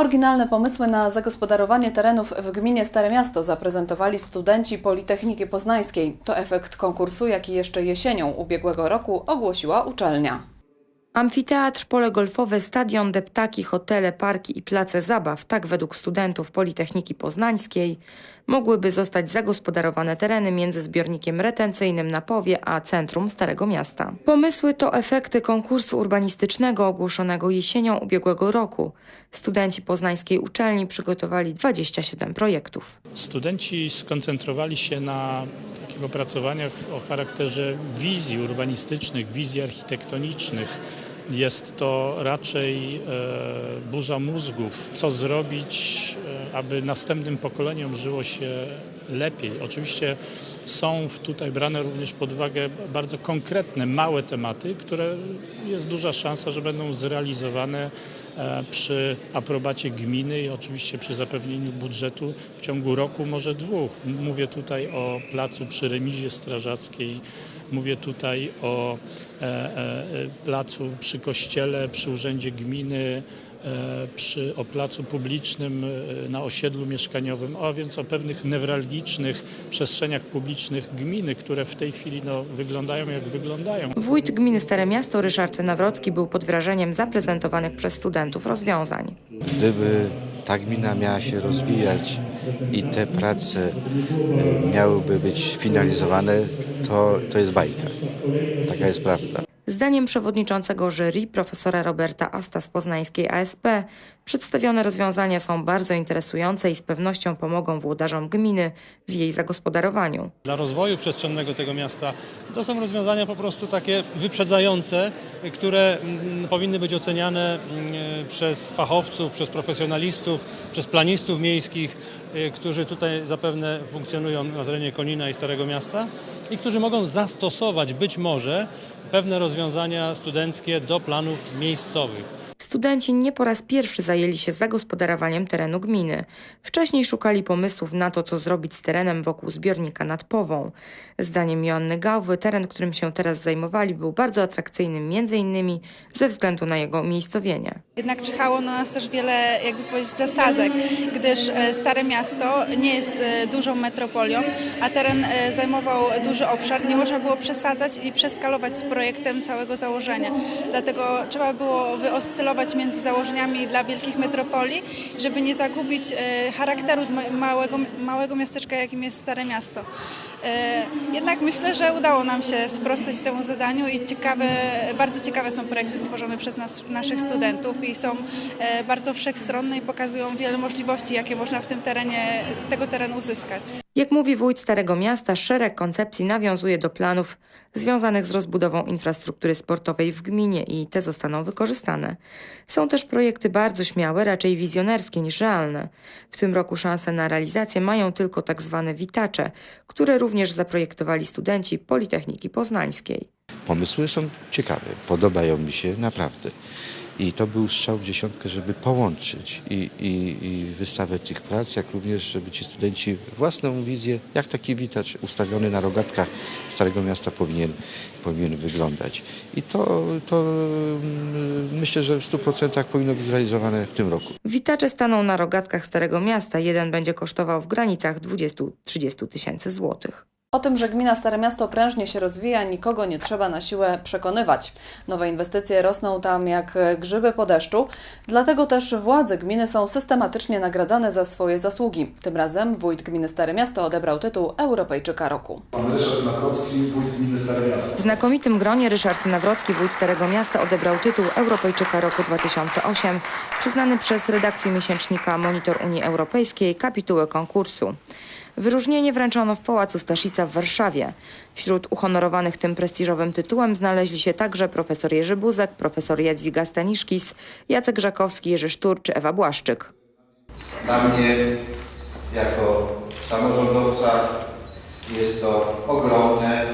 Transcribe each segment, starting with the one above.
Oryginalne pomysły na zagospodarowanie terenów w gminie Stare Miasto zaprezentowali studenci Politechniki Poznańskiej. To efekt konkursu, jaki jeszcze jesienią ubiegłego roku ogłosiła uczelnia. Amfiteatr, pole golfowe, stadion, deptaki, hotele, parki i place zabaw, tak według studentów Politechniki Poznańskiej, mogłyby zostać zagospodarowane tereny między zbiornikiem retencyjnym na Powie a centrum Starego Miasta. Pomysły to efekty konkursu urbanistycznego ogłoszonego jesienią ubiegłego roku. Studenci poznańskiej uczelni przygotowali 27 projektów. Studenci skoncentrowali się na takich opracowaniach o charakterze wizji urbanistycznych, wizji architektonicznych. Jest to raczej e, burza mózgów, co zrobić, e, aby następnym pokoleniom żyło się lepiej. Oczywiście są tutaj brane również pod uwagę bardzo konkretne, małe tematy, które jest duża szansa, że będą zrealizowane e, przy aprobacie gminy i oczywiście przy zapewnieniu budżetu w ciągu roku, może dwóch. Mówię tutaj o placu przy remizie strażackiej, mówię tutaj o e, e, placu przy kościele, przy urzędzie gminy, e, przy, o placu publicznym na osiedlu mieszkaniowym, a więc o pewnych newralgicznych przestrzeniach publicznych gminy, które w tej chwili no, wyglądają jak wyglądają. Wójt gminy Stare Miasto Ryszard Nawrocki był pod wrażeniem zaprezentowanych przez studentów rozwiązań. Gdyby ta gmina miała się rozwijać i te prace e, miałyby być finalizowane, to, to jest bajka. Taka jest prawda. Zdaniem przewodniczącego jury, profesora Roberta Asta z poznańskiej ASP, przedstawione rozwiązania są bardzo interesujące i z pewnością pomogą włodarzom gminy w jej zagospodarowaniu. Dla rozwoju przestrzennego tego miasta to są rozwiązania po prostu takie wyprzedzające, które mm, powinny być oceniane mm, przez fachowców, przez profesjonalistów, przez planistów miejskich, y, którzy tutaj zapewne funkcjonują na terenie Konina i Starego Miasta i którzy mogą zastosować być może pewne rozwiązania studenckie do planów miejscowych. Studenci nie po raz pierwszy zajęli się zagospodarowaniem terenu gminy. Wcześniej szukali pomysłów na to, co zrobić z terenem wokół zbiornika nad Pową. Zdaniem Joanny Gałwy, teren, którym się teraz zajmowali, był bardzo atrakcyjny m.in. ze względu na jego umiejscowienie. Jednak czyhało na nas też wiele, jakby powiedzieć, zasadzek, gdyż e, Stare Miasto nie jest e, dużą metropolią, a teren e, zajmował duży obszar. Nie można było przesadzać i przeskalować z projektem całego założenia. Dlatego trzeba było wyoscylować między założeniami dla wielkich metropolii, żeby nie zagubić charakteru ma- małego, małego miasteczka, jakim jest Stare Miasto. Jednak myślę, że udało nam się sprostać temu zadaniu i ciekawe, bardzo ciekawe są projekty stworzone przez nas, naszych studentów i są e, bardzo wszechstronne i pokazują wiele możliwości, jakie można w tym terenie, z tego terenu uzyskać. Jak mówi wójt Starego Miasta, szereg koncepcji nawiązuje do planów związanych z rozbudową infrastruktury sportowej w gminie i te zostaną wykorzystane. Są też projekty bardzo śmiałe, raczej wizjonerskie niż realne. W tym roku szanse na realizację mają tylko tak zwane witacze, które również zaprojektowali studenci Politechniki Poznańskiej. Pomysły są ciekawe, podobają mi się naprawdę. I to był strzał w dziesiątkę, żeby połączyć i, i, i wystawę tych prac, jak również, żeby ci studenci własną wizję, jak taki witacz ustawiony na rogatkach Starego Miasta powinien, powinien wyglądać. I to, to mm, myślę, że w 100% powinno być zrealizowane w tym roku. Witacze staną na rogatkach Starego Miasta. Jeden będzie kosztował w granicach 20-30 tysięcy złotych. O tym, że gmina Stare Miasto prężnie się rozwija, nikogo nie trzeba na siłę przekonywać. Nowe inwestycje rosną tam jak grzyby po deszczu, dlatego też władze gminy są systematycznie nagradzane za swoje zasługi. Tym razem wójt gminy Stare Miasto odebrał tytuł Europejczyka Roku. Pan Ryszard Nawrocki, wójt gminy Stare Miasto. W znakomitym gronie Ryszard Nawrocki, wójt Starego Miasta, odebrał tytuł Europejczyka roku 2008, przyznany przez redakcję miesięcznika Monitor Unii Europejskiej, kapitułę konkursu. Wyróżnienie wręczono w Pałacu Staszica w Warszawie. Wśród uhonorowanych tym prestiżowym tytułem znaleźli się także profesor Jerzy Buzek, profesor Jadwiga Staniszkis, Jacek Żakowski, Jerzy Sztur czy Ewa Błaszczyk. Dla mnie, jako samorządowca, jest to ogromne,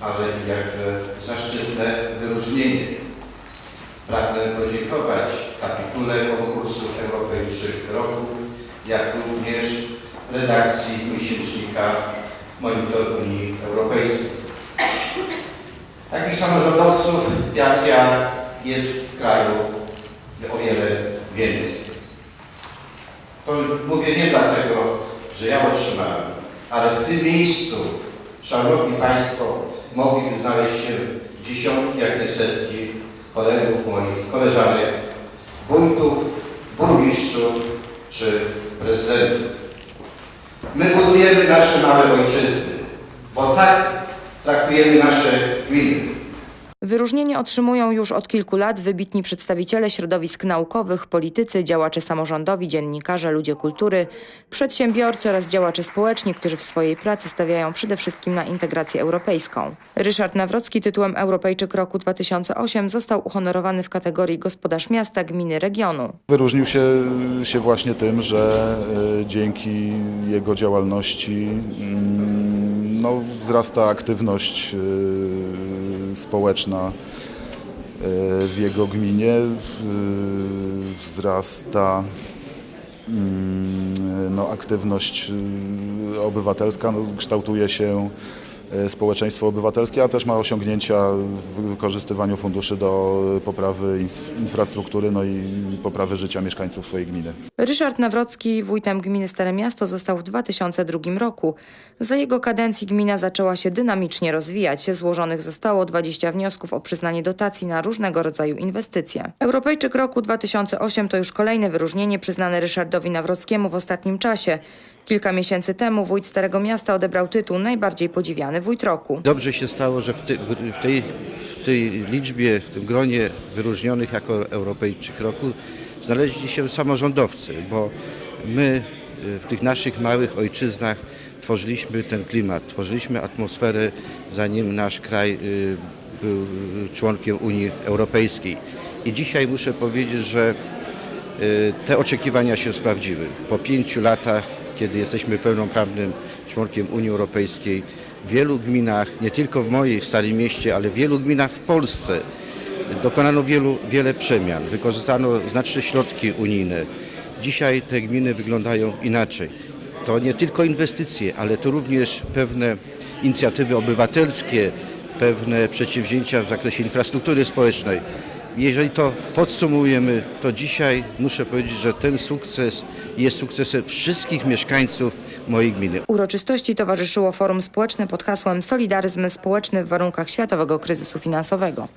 ale jakże zaszczytne wyróżnienie. Pragnę podziękować kapitule konkursu Europejczyk Roku, jak również redakcji miesięcznika Monitor Unii Europejskiej. Takich samorządowców jak ja jest w kraju o wiele więcej. To mówię nie dlatego, że ja otrzymałem, ale w tym miejscu, Szanowni Państwo, mogliby znaleźć się dziesiątki, jak nie setki kolegów moich, koleżanek, wójtów, burmistrzów czy prezydentów. My budujemy nasze małe ojczyzny, bo tak traktujemy nasze gminy. Wyróżnienie otrzymują już od kilku lat wybitni przedstawiciele środowisk naukowych, politycy, działacze samorządowi, dziennikarze, ludzie kultury, przedsiębiorcy oraz działacze społeczni, którzy w swojej pracy stawiają przede wszystkim na integrację europejską. Ryszard Nawrocki tytułem Europejczyk roku 2008 został uhonorowany w kategorii gospodarz miasta, gminy, regionu. Wyróżnił się, się właśnie tym, że e, dzięki jego działalności mm, no, wzrasta aktywność e, społeczna e, w jego gminie, wzrasta mm, no, aktywność e, obywatelska, no, kształtuje się społeczeństwo obywatelskie, a też ma osiągnięcia w wykorzystywaniu funduszy do poprawy inf- infrastruktury no i poprawy życia mieszkańców swojej gminy. Ryszard Nawrocki wójtem gminy Stare Miasto został w 2002 roku. Za jego kadencji gmina zaczęła się dynamicznie rozwijać. Złożonych zostało 20 wniosków o przyznanie dotacji na różnego rodzaju inwestycje. Europejczyk roku 2008 to już kolejne wyróżnienie przyznane Ryszardowi Nawrockiemu w ostatnim czasie. Kilka miesięcy temu wójt Starego Miasta odebrał tytuł najbardziej podziwiany Dobrze się stało, że w, ty, w, tej, w tej liczbie, w tym gronie wyróżnionych jako Europejczyk roku znaleźli się samorządowcy, bo my y, w tych naszych małych ojczyznach tworzyliśmy ten klimat, tworzyliśmy atmosferę, zanim nasz kraj y, był członkiem Unii Europejskiej. I dzisiaj muszę powiedzieć, że y, te oczekiwania się sprawdziły. Po pięciu latach, kiedy jesteśmy pełnoprawnym członkiem Unii Europejskiej, w wielu gminach, nie tylko w mojej Starym Mieście, ale w wielu gminach w Polsce dokonano wielu, wiele przemian, wykorzystano znaczne środki unijne. Dzisiaj te gminy wyglądają inaczej. To nie tylko inwestycje, ale to również pewne inicjatywy obywatelskie, pewne przedsięwzięcia w zakresie infrastruktury społecznej. Jeżeli to podsumujemy, to dzisiaj muszę powiedzieć, że ten sukces jest sukcesem wszystkich mieszkańców mojej gminy. Uroczystości towarzyszyło forum społeczne pod hasłem Solidaryzm społeczny w warunkach światowego kryzysu finansowego.